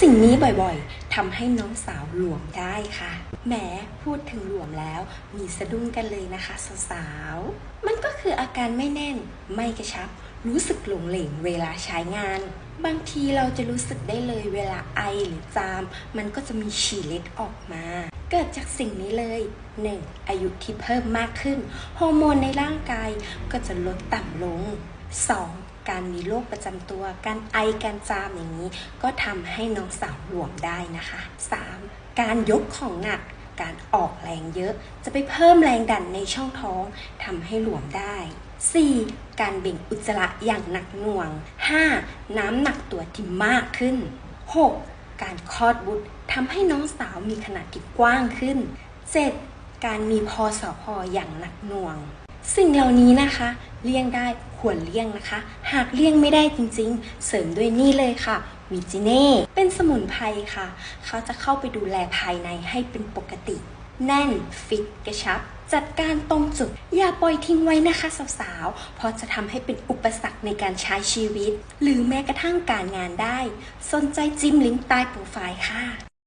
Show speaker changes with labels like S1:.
S1: สิ่งนี้บ่อยๆทำให้น้องสาวหลวมได้ค่ะ แหมพูดถึงหลวมแล้ว มีสะดุ้งกันเลยนะคะสาวๆ มันก็คืออาการไม่แน่น ไม่กระชับ รู้สึกหลงเหลงเวลาใช้งาน บางทีเราจะรู้สึกได้เลยเวลาไอหรือจาม มันก็จะมีฉี่เล็ดออกมา เกิดจากสิ่งนี้เลย 1. อายุที่เพิ่มมากขึ้น ฮอร์โมนในร่างกายก็จะลดต่ำลง 2. การมีโรคประจำตัว การไอการจามอย่างนี้ ก็ทำให้น้องสาวหลวมได้นะคะ 3. การยกของหนักการออกแรงเยอะ จะไปเพิ่มแรงดันในช่องท้องทำให้หลวมได้ 4. การเบ่งอุจจาระอย่างหนักหน่วง 5. น้ำหนักตัวที่มากขึ้น 6. การคลอดบุตรทำให้น้องสาวมีขนาดที่กว้างขึ้น 7. การมีพอสอพออย่างหนักหน่วง สิ่งเหล่านี้นะคะ เลี่ยงได้ควรเลี่ยงนะคะ หากเลี่ยงไม่ได้จริงๆ เสริมด้วยนี่เลยค่ะวิจิเน่เป็นสมุนไพรค่ะ เขาจะเข้าไปดูแลภายในให้เป็นปกติ แน่นฟิตกระชับ จัดการตรงจุด อย่าปล่อยทิ้งไว้นะคะสาวๆ เพราะจะทำให้เป็นอุปสรรคในการใช้ชีวิต หรือแม้กระทั่งการงานได้ สนใจจิ้มลิงก์ใต้โปรไฟล์ค่ะ